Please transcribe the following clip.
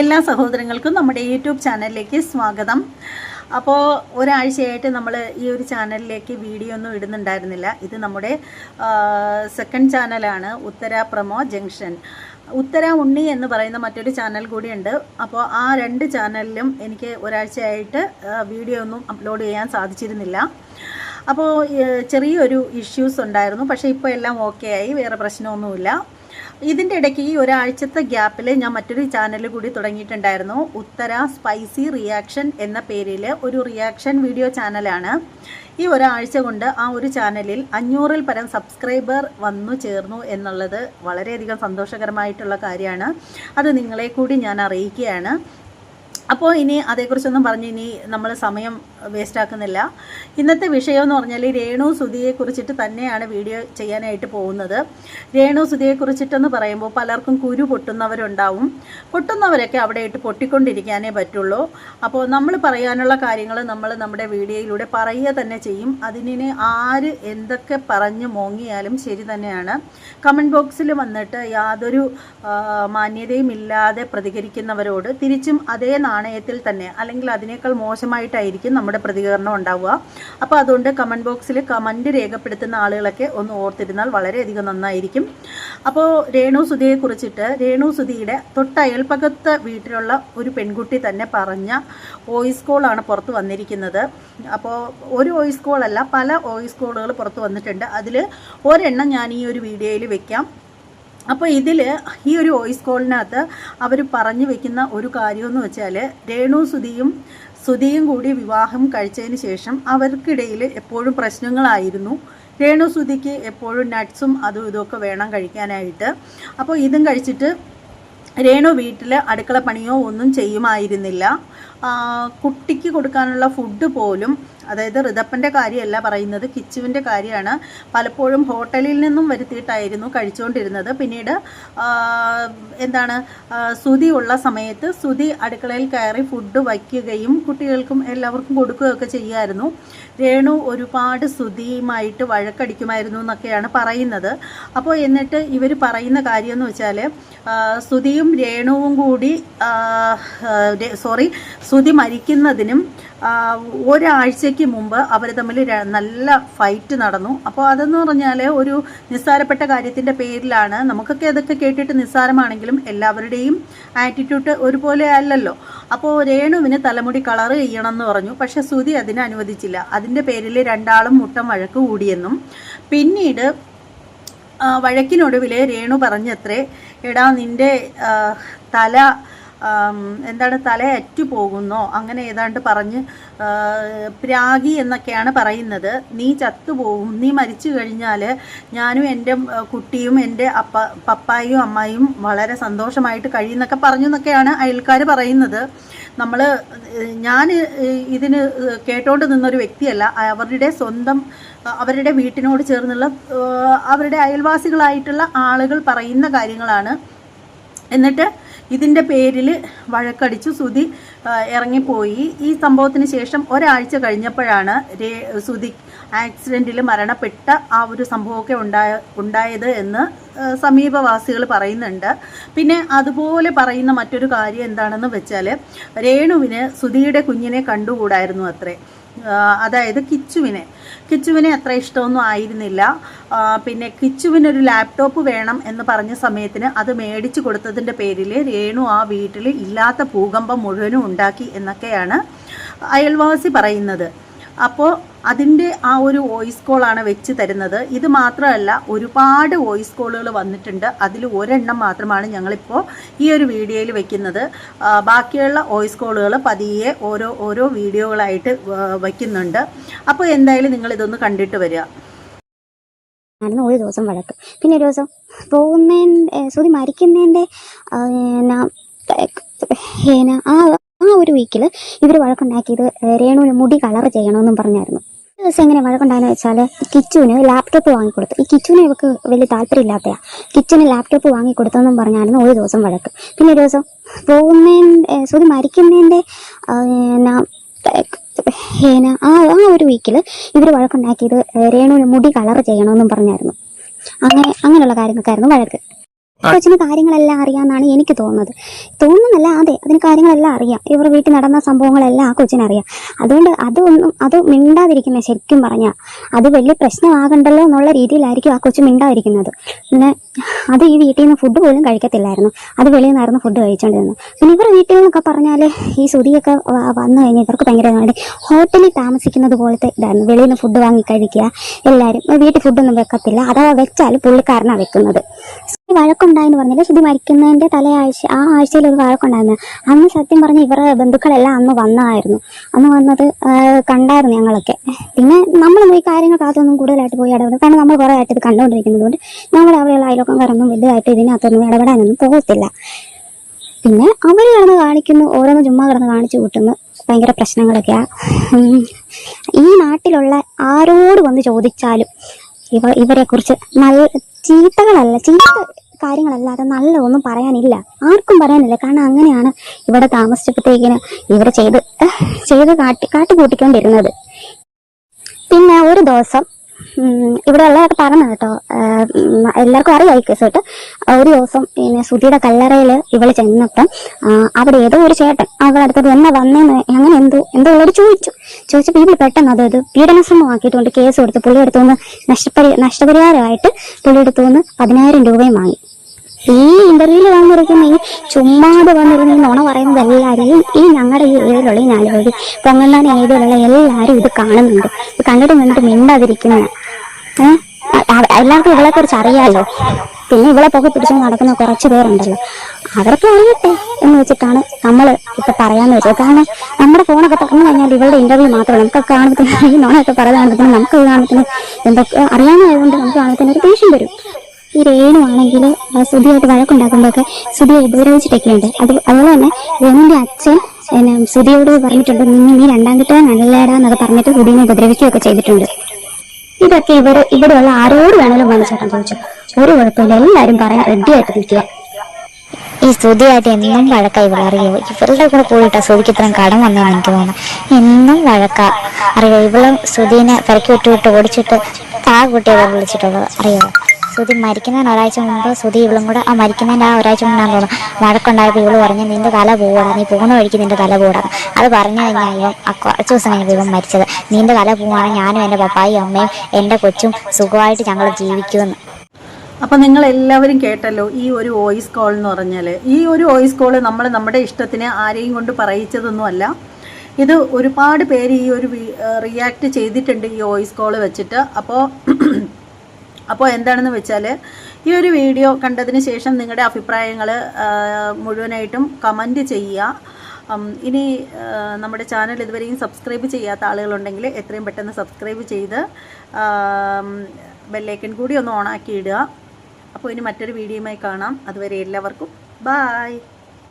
എല്ലാ സഹോദരങ്ങൾക്കും നമ്മുടെ യൂട്യൂബ് ചാനലിലേക്ക് സ്വാഗതം. അപ്പോൾ ഒരാഴ്ചയായിട്ട് നമ്മൾ ഈ ഒരു ചാനലിലേക്ക് വീഡിയോ ഒന്നും ഇടുന്നുണ്ടായിരുന്നില്ല. ഇത് നമ്മുടെ സെക്കൻഡ് ചാനലാണ് ഉത്തര പ്രമോ ജംഗ്ഷൻ. ഉത്തര ഉണ്ണി എന്ന് പറയുന്ന മറ്റൊരു ചാനൽ കൂടിയുണ്ട്. അപ്പോൾ ആ രണ്ട് ചാനലിലും എനിക്ക് ഒരാഴ്ചയായിട്ട് വീഡിയോ ഒന്നും അപ്ലോഡ് ചെയ്യാൻ സാധിച്ചിരുന്നില്ല. അപ്പോൾ ചെറിയൊരു ഇഷ്യൂസ് ഉണ്ടായിരുന്നു. പക്ഷേ ഇപ്പോൾ എല്ലാം ഓക്കെ ആയി. വേറെ പ്രശ്നമൊന്നുമില്ല. ഇതിന്റെ ഇടയ്ക്ക് ഈ ഒരാഴ്ചത്തെ ഗ്യാപ്പിൽ ഞാൻ മറ്റൊരു ചാനൽ കൂടി തുടങ്ങിയിട്ടുണ്ടായിരുന്നു. ഉത്തര സ്പൈസി റിയാക്ഷൻ എന്ന പേരിൽ ഒരു റിയാക്ഷൻ വീഡിയോ ചാനലാണ്. ഈ ഒരാഴ്ച കൊണ്ട് ആ ഒരു ചാനലിൽ അഞ്ഞൂറിൽ പരം സബ്സ്ക്രൈബർ വന്നു ചേർന്നു എന്നുള്ളത് വളരെയധികം സന്തോഷകരമായിട്ടുള്ള കാര്യമാണ്. അത് നിങ്ങളെ കൂടി ഞാൻ അറിയിക്കുകയാണ്. അപ്പോൾ ഇനി അതേക്കുറിച്ചൊന്നും പറഞ്ഞ് ഇനി നമ്മൾ സമയം വേസ്റ്റ് ആക്കുന്നില്ല ഇന്നത്തെ വിഷയം എന്ന് പറഞ്ഞാൽ രേണു സുധിയെ കുറിച്ചിട്ട് തന്നെയാണ് വീഡിയോ ചെയ്യാനായിട്ട് പോകുന്നത്. രേണു സുധിയെ കുറിച്ചിട്ടെന്ന് പറയുമ്പോൾ പലർക്കും കുരു പൊട്ടുന്നവരുണ്ടാവും. പൊട്ടുന്നവരൊക്കെ അവിടെ ഇട്ട് പൊട്ടിക്കൊണ്ടിരിക്കാനേ പറ്റുള്ളൂ. അപ്പോൾ നമ്മൾ പറയാനുള്ള കാര്യങ്ങൾ നമ്മൾ നമ്മുടെ വീഡിയോയിലൂടെ പറയുക തന്നെ ചെയ്യും. അതിനെ ആര് എന്തൊക്കെ പറഞ്ഞ് മോങ്ങിയാലും ശരി തന്നെയാണ്. കമന്റ് ബോക്സിൽ വന്നിട്ട് യാതൊരു മാന്യതയും ഇല്ലാതെ പ്രതികരിക്കുന്നവരോട് തിരിച്ചും അതേ നാണയത്തിൽ തന്നെ അല്ലെങ്കിൽ അതിനേക്കാൾ മോശമായിട്ടായിരിക്കും നമ്മുടെ പ്രതികരണം ഉണ്ടാവുക. അപ്പോൾ അതുകൊണ്ട് കമന്റ് ബോക്സിൽ കമന്റ് രേഖപ്പെടുത്തുന്ന ആളുകളൊക്കെ ഒന്ന് ഓർത്തിരുന്നാൽ വളരെയധികം നന്നായിരിക്കും. അപ്പോൾ രേണു സുധിയെ കുറിച്ചിട്ട് രേണു സുധിയുടെ തൊട്ടയൽപ്പകത്ത് വീട്ടിലുള്ള ഒരു പെൺകുട്ടി തന്നെ പറഞ്ഞ വോയിസ് കോളാണ് പുറത്ത് വന്നിരിക്കുന്നത്. അപ്പോൾ ഒരു വോയിസ് കോളല്ല പല വോയിസ് കോളുകൾ പുറത്ത് വന്നിട്ടുണ്ട്. അതിൽ ഒരെണ്ണം ഞാൻ ഈ ഒരു വീഡിയോയിൽ വെക്കാം. അപ്പോൾ ഇതിൽ ഈ ഒരു വോയിസ് കോളിനകത്ത് അവർ പറഞ്ഞു വെക്കുന്ന ഒരു കാര്യമെന്ന് വെച്ചാൽ രേണു സുധിയും സുധിയും കൂടി വിവാഹം കഴിച്ചതിന് ശേഷം അവർക്കിടയിൽ എപ്പോഴും പ്രശ്നങ്ങളായിരുന്നു. രേണു സുധിക്ക് എപ്പോഴും നട്ട്സും അതും ഇതുമൊക്കെ വേണം കഴിക്കാനായിട്ട്. അപ്പോൾ ഇതും കഴിച്ചിട്ട് രേണു വീട്ടിൽ അടുക്കള പണിയോ ഒന്നും ചെയ്യുമായിരുന്നില്ല. കുട്ടിക്ക് കൊടുക്കാനുള്ള ഫുഡ് പോലും അതായത് ഋതപ്പന്റെ കാര്യമല്ല പറയുന്നത് കിച്ചുവിന്റെ കാര്യമാണ്. പലപ്പോഴും ഹോട്ടലിൽ നിന്നും വരുത്തിയിട്ടായിരുന്നു കഴിച്ചുകൊണ്ടിരുന്നത്. പിന്നീട് എന്താണ് സുതി ഉള്ള സമയത്ത് സുതി അടുക്കളയിൽ കയറി ഫുഡ് വയ്ക്കുകയും കുട്ടികൾക്കും എല്ലാവർക്കും കൊടുക്കുകയൊക്കെ ചെയ്യുമായിരുന്നു രേണു ഒരുപാട് സുതിയുമായിട്ട് വഴക്കടിക്കുമായിരുന്നു എന്നൊക്കെയാണ് പറയുന്നത്. അപ്പോൾ എന്നിട്ട് ഇവർ പറയുന്ന കാര്യം എന്ന് വെച്ചാൽ സുതിയും രേണുവും കൂടി സോറി സ്തുതി മരിക്കുന്നതിനും ഒരാഴ്ചയ്ക്ക് മുമ്പ് അവർ തമ്മിൽ നല്ല ഫൈറ്റ് നടന്നു. അപ്പോൾ അതെന്ന് പറഞ്ഞാൽ ഒരു നിസ്സാരപ്പെട്ട കാര്യത്തിന്റെ പേരിലാണ്. നമുക്കൊക്കെ അതൊക്കെ കേട്ടിട്ട് നിസ്സാരമാണെങ്കിലും എല്ലാവരുടെയും ആറ്റിറ്റ്യൂഡ് ഒരുപോലെ അല്ലല്ലോ. അപ്പോൾ രേണുവിന് തലമുടി കളർ ചെയ്യണം എന്ന് പറഞ്ഞു. പക്ഷെ ശ്രുതി അതിനെ അനുവദിച്ചില്ല. അതിന്റെ പേരിൽ രണ്ടാളും മുട്ടം വഴക്ക് കൂടിയെന്നും. പിന്നീട് വഴക്കിനൊടുവിൽ രേണു പറഞ്ഞത്രേ എടാ നിന്റെ തല എന്താണ് തല അറ്റു പോകുന്നോ? അങ്ങനെ ഏതാണ്ട് പറഞ്ഞ് പ്രാഗി എന്നൊക്കെയാണ് പറയുന്നത്. നീ ചത്തുപോകും. നീ മരിച്ചു കഴിഞ്ഞാൽ ഞാനും എന്റെ കുട്ടിയും എന്റെ അപ്പ പപ്പായും അമ്മായും വളരെ സന്തോഷമായിട്ട് കഴിയുന്നൊക്കെ പറഞ്ഞു എന്നൊക്കെയാണ് അയൽക്കാർ പറയുന്നത്. നമ്മൾ ഞാൻ ഇതിന് കേട്ടോണ്ട് നിന്നൊരു വ്യക്തിയല്ല. അവരുടെ സ്വന്തം അവരുടെ വീട്ടിനോട് ചേർന്നുള്ള അവരുടെ അയൽവാസികളായിട്ടുള്ള ആളുകൾ പറയുന്ന കാര്യങ്ങളാണ്. എന്നിട്ട് ഇതിന്റെ പേരിൽ വഴക്കടിച്ചു സുധി ഇറങ്ങിപ്പോയി. ഈ സംഭവത്തിന് ശേഷം ഒരാഴ്ച കഴിഞ്ഞപ്പോഴാണ് രേ സുധി ആക്സിഡന്റിൽ മരണപ്പെട്ട ആ ഒരു സംഭവമൊക്കെ ഉണ്ടായ ഉണ്ടായത് എന്ന് സമീപവാസികൾ പറയുന്നുണ്ട്. പിന്നെ അതുപോലെ പറയുന്ന മറ്റൊരു കാര്യം എന്താണെന്ന് വെച്ചാൽ രേണുവിന് സുധിയുടെ കുഞ്ഞിനെ കണ്ടുകൂടായിരുന്നു അത്രേ. അതായത് കിച്ചുവിനെ. കിച്ചുവിനെ അത്ര ഇഷ്ടമൊന്നും ആയിരുന്നില്ല. പിന്നെ കിച്ചുവിനൊരു ലാപ്ടോപ്പ് വേണം എന്ന് പറഞ്ഞ സമയത്തിന് അത് മേടിച്ചു കൊടുത്തതിന്റെ പേരിൽ രേണു ആ വീട്ടിൽ ഇല്ലാത്ത ഭൂകമ്പം മുഴുവനും ഉണ്ടാക്കി എന്നൊക്കെയാണ് അയൽവാസി പറയുന്നത്. അപ്പോൾ അതിന്റെ ആ ഒരു വോയിസ് കോളാണ് വെച്ച് തരുന്നത്. ഇത് മാത്രമല്ല ഒരുപാട് വോയിസ് കോളുകൾ വന്നിട്ടുണ്ട്. അതിൽ ഒരെണ്ണം മാത്രമാണ് ഞങ്ങളിപ്പോൾ ഈ ഒരു വീഡിയോയിൽ വെക്കുന്നത്. ബാക്കിയുള്ള വോയിസ് കോളുകൾ പതിയെ ഓരോ ഓരോ വീഡിയോകളായിട്ട് വയ്ക്കുന്നുണ്ട് അപ്പോൾ എന്തായാലും നിങ്ങൾ ഇതൊന്ന് കണ്ടിട്ട് വരിക. ഒരു ദിവസം വഴക്ക്. പിന്നെ ഒരു ദിവസം പോകുന്നതിന്റെ സോറി മരിക്കുന്നതിന്റെ ആ, ആ ഒരു വീക്കിൽ ഇവർ വഴക്കുണ്ടാക്കിയത് രേണുവിന് മുടി കളർ ചെയ്യണമെന്നും പറഞ്ഞായിരുന്നു. ദിവസം എങ്ങനെ വഴക്കുണ്ടായെന്ന് വെച്ചാൽ കിച്ചുവിന് ലാപ്ടോപ്പ് വാങ്ങിക്കൊടുത്തു. ഈ കിച്ചുവിനെ ഇവർക്ക് വലിയ താല്പര്യമില്ലാത്തയാ. കിച്ചുവിന് ലാപ്ടോപ്പ് വാങ്ങിക്കൊടുത്തെന്നും പറഞ്ഞായിരുന്നു ഒരു ദിവസം വഴക്ക്. പിന്നെ ഒരു ദിവസം പോകുന്നതിന്റെ സോറി മരിക്കുന്നതിന്റെ ഹേന ആ ആ ഒരു വീക്കിൽ ഇവർ വഴക്കുണ്ടാക്കിയത് രേണുവിന് മുടി കളർ ചെയ്യണമെന്നും പറഞ്ഞായിരുന്നു. അങ്ങനെ അങ്ങനെയുള്ള കാര്യങ്ങൾക്കായിരുന്നു വഴക്ക്. കൊച്ചിന് കാര്യങ്ങളെല്ലാം അറിയാമെന്നാണ് എനിക്ക് തോന്നുന്നത്. തോന്നുന്നല്ല അതെ അതിന് കാര്യങ്ങളെല്ലാം അറിയാം. ഇവർ വീട്ടിൽ നടന്ന സംഭവങ്ങളെല്ലാം ആ കൊച്ചിനറിയാം. അതുകൊണ്ട് അതൊന്നും അത് മിണ്ടാതിരിക്കുന്ന ശരിക്കും പറഞ്ഞാൽ അത് വലിയ പ്രശ്നമാകണ്ടല്ലോ എന്നുള്ള രീതിയിലായിരിക്കും ആ കൊച്ചു മിണ്ടാതിരിക്കുന്നത്. പിന്നെ അത് ഈ വീട്ടിൽ നിന്ന് ഫുഡ് പോലും കഴിക്കത്തില്ലായിരുന്നു. അത് വെളിയിൽ നിന്നായിരുന്നു ഫുഡ് കഴിച്ചുകൊണ്ടിരുന്നത് പിന്നെ ഇവരുടെ വീട്ടിൽ നിന്നൊക്കെ പറഞ്ഞാൽ ഈ സുതിയൊക്കെ വന്നു കഴിഞ്ഞാൽ ഇവർക്ക് ഭയങ്കര ഇതാണ്. ഹോട്ടലിൽ താമസിക്കുന്നത് പോലത്തെ ഇതായിരുന്നു. വെളിയിൽ നിന്ന് ഫുഡ് വാങ്ങി കഴിക്കുക എല്ലാവരും വീട്ടിൽ ഫുഡൊന്നും വെക്കത്തില്ല. അഥവാ വെച്ചാൽ പുള്ളിക്കാരനാണ് വെക്കുന്നത്. ഈ വഴക്കുണ്ടായെന്ന് പറഞ്ഞില്ല? ശുദ്ധി മരിക്കുന്നതിന്റെ തലയാഴ്ച ആ ആഴ്ചയിൽ ഒരു വഴക്കുണ്ടായിരുന്നു. അന്ന് സത്യം പറഞ്ഞ ഇവരുടെ ബന്ധുക്കളെല്ലാം അന്ന് വന്നായിരുന്നു. അന്ന് വന്നത് കണ്ടായിരുന്നു ഞങ്ങളൊക്കെ. പിന്നെ നമ്മൾ ഈ കാര്യങ്ങൾ കാത്തൊന്നും കൂടുതലായിട്ട് പോയി ഇടപെടും കാരണം നമ്മൾ കുറേ ആയിട്ട് ഇത് കണ്ടുകൊണ്ടിരിക്കുന്നത് കൊണ്ട് ഞങ്ങൾ അവിടെയുള്ള അയൽവക്കംകാരൊന്നും വലുതായിട്ട് ഇതിനകത്തൊന്നും ഇടപെടാനൊന്നും പോകത്തില്ല. പിന്നെ അവർ കിടന്ന് കാണിക്കുന്നു ഓരോന്ന് ചുമ്മാ കിടന്ന് കാണിച്ചു കൂട്ടുന്നു. ഭയങ്കര പ്രശ്നങ്ങളൊക്കെയാ. ഈ നാട്ടിലുള്ള ആരോട് വന്ന് ചോദിച്ചാലും ഇവ ഇവരെ കുറിച്ച് നല്ല ചീത്തകളല്ല. ചീത്ത കാര്യങ്ങളല്ലാതെ നല്ല ഒന്നും പറയാനില്ല. ആർക്കും പറയാനില്ല. കാരണം അങ്ങനെയാണ് ഇവിടെ താമസിച്ചപ്പോഴത്തേക്കിന് ഇവർ ചെയ്ത് ചെയ്ത് കാട്ടി കാട്ടിക്കൂട്ടിക്കൊണ്ടിരുന്നത്. പിന്നെ ഒരു ദിവസം ഇവിടെ ഉള്ളതൊക്കെ പറഞ്ഞു കേട്ടോ. എല്ലാവർക്കും അറിയാം ഈ കേസ് കേട്ട്. ഒരു ദിവസം പിന്നെ സുധിയുടെ കല്ലറയിൽ ഇവൾ ചെന്നപ്പം അവിടെ ഏതോ ഒരു ചേട്ടൻ അവളുടെ അടുത്തത് എന്നെ വന്നേന്ന് അങ്ങനെ എന്തോ എന്തോ ഉള്ളവർ ചോദിച്ചു. ചോദിച്ചപ്പോൾ ഇവൾ പെട്ടെന്ന് അത് ഇത് പീഡനശ്രമമാക്കിയിട്ടുണ്ട് കേസ് കൊടുത്ത് പുള്ളി അടുത്തുനിന്ന് നഷ്ടപരി നഷ്ടപരിഹാരമായിട്ട് പുള്ളി അടുത്തുനിന്ന് പതിനായിരം രൂപയും വാങ്ങി. ഈ ഇന്റർവ്യൂൽ വന്നിരിക്കുന്ന ഈ ചുമ്മാതെ വന്നിരുന്ന ഈ നുണ പറയുന്നത് എല്ലാവരും ഈ- ഞങ്ങളുടെ ഈ ഏരിയയിലുള്ള ഈ നാലുപേര് പൊങ്ങണ്ണാൻ ഏരിയയിലുള്ള എല്ലാവരും ഇത് കാണുന്നുണ്ട്. ഇത് കണ്ടിട്ട് നിന്നിട്ട് മിണ്ടാതിരിക്കുന്ന ഏഹ് എല്ലാവർക്കും ഇവളെ കുറിച്ച് അറിയാലോ. പിന്നെ ഇവളെ പൊക്കെ പിടിച്ച് നടക്കുന്ന കുറച്ച് പേരുണ്ടല്ലോ. അവരൊക്കെ അറിയട്ടെ എന്ന് വെച്ചിട്ടാണ് നമ്മൾ ഇപ്പൊ പറയാന്ന് വെച്ചത്. കാരണം നമ്മുടെ ഫോണൊക്കെ തുറന്നു കഴിഞ്ഞാൽ ഇവളുടെ ഇന്റർവ്യൂ മാത്രമേ നമുക്ക് കാണുന്നതിന് ഈ നോണൊക്കെ പറയുന്ന നമുക്ക് കാണുന്നതിന് എന്തൊക്കെ അറിയാനായതുകൊണ്ട് നമുക്ക് കാണുന്നതിന് ഒരു ദേഷ്യം വരും. ഈ രേണു ആണെങ്കിൽ സുധിയായിട്ട് വഴക്കുണ്ടാക്കുമ്പോഴൊക്കെ സുധിയെ ഉപദ്രവിച്ചിട്ടൊക്കെയുണ്ട്. അത് അതുപോലെ തന്നെ രേണുവിന്റെ അച്ഛൻ സുധിയോട് പറഞ്ഞിട്ടുണ്ട് നീ രണ്ടാം കിട്ടാൻ നല്ലടാ എന്നൊക്കെ പറഞ്ഞിട്ട് സുധീനെ ഉപദ്രവിക്കുകയൊക്കെ ചെയ്തിട്ടുണ്ട്. ഇതൊക്കെ ഇവർ ഇവിടെയുള്ള ആരോട് വേണേലും ചേട്ടൻ ചോദിച്ചു? ഒരു കുഴപ്പമില്ല എല്ലാവരും പറയാൻ റെഡി ആയിട്ട് നിൽക്കുക. ഈ സ്തുതിയായിട്ട് എന്നും വഴക്കാ ഇവർ അറിയോ ഇവളുടെ കൂടെ പോയിട്ടാ സ്തുതിക്ക് ഇത്രയും കടം വന്നതെന്ന് എനിക്ക് തോന്നുന്നു. എന്നും വഴക്ക. അറിയോ? ഇവളും സ്തുതിനെ പെരക്കി വിട്ട് വിട്ട് ഓടിച്ചിട്ട് താ കുട്ടിയെ വിളിച്ചിട്ടുള്ളത്. അറിയോ? സ്തുതി മരിക്കുന്നതിന് ഒരാഴ്ച മുമ്പ് ശ്രുതി ഇവളും കൂടെ ആ മരിക്കുന്നതിന്റെ ആ ഒരാഴ്ച മുമ്പാണെന്ന് തോന്നുന്നു വഴക്കുണ്ടായപ്പോൾ ഇവൾ പറഞ്ഞു നിന്റെ തല പോവാണ് നീ പോകുന്ന വഴിക്ക് നിന്റെ തല പോടാ അത് പറഞ്ഞു കഴിഞ്ഞാൽ ഇവൻ കുറച്ച് ദിവസം കഴിഞ്ഞപ്പോൾ ഇവൻ മരിച്ചത്. നിന്റെ തല പോവാണ് ഞാനും എന്റെ പപ്പായും അമ്മയും എന്റെ കൊച്ചും സുഖമായിട്ട് ഞങ്ങൾ ജീവിക്കുമെന്ന്. അപ്പം നിങ്ങൾ എല്ലാവരും കേട്ടല്ലോ ഈ ഒരു വോയിസ് കോൾ എന്ന് പറഞ്ഞാൽ ഈ ഒരു വോയിസ് കോൾ നമ്മൾ നമ്മുടെ ഇഷ്ടത്തിന് ആരെയും കൊണ്ട് പറയിച്ചതൊന്നുമല്ല ഇത് ഒരുപാട് പേര് ഈ ഒരു റിയാക്ട് ചെയ്തിട്ടുണ്ട് ഈ വോയിസ് കോൾ വെച്ചിട്ട്. അപ്പോൾ അപ്പോൾ എന്താണെന്ന് വെച്ചാൽ ഈ ഒരു വീഡിയോ കണ്ടതിന് ശേഷം നിങ്ങളുടെ അഭിപ്രായങ്ങൾ മുഴുവനായിട്ടും കമന്റ് ചെയ്യുക. ഇനി നമ്മുടെ ചാനൽ ഇതുവരെയും സബ്സ്ക്രൈബ് ചെയ്യാത്ത ആളുകളുണ്ടെങ്കിൽ എത്രയും പെട്ടെന്ന് സബ്സ്ക്രൈബ് ചെയ്ത് ബെല്ലേക്കൻ കൂടി ഒന്ന് ഓണാക്കി ഇടുക. അപ്പോൾ ഇനി മറ്റൊരു വീഡിയോയുമായി കാണാം. അതുവരെ എല്ലാവർക്കും ബായ്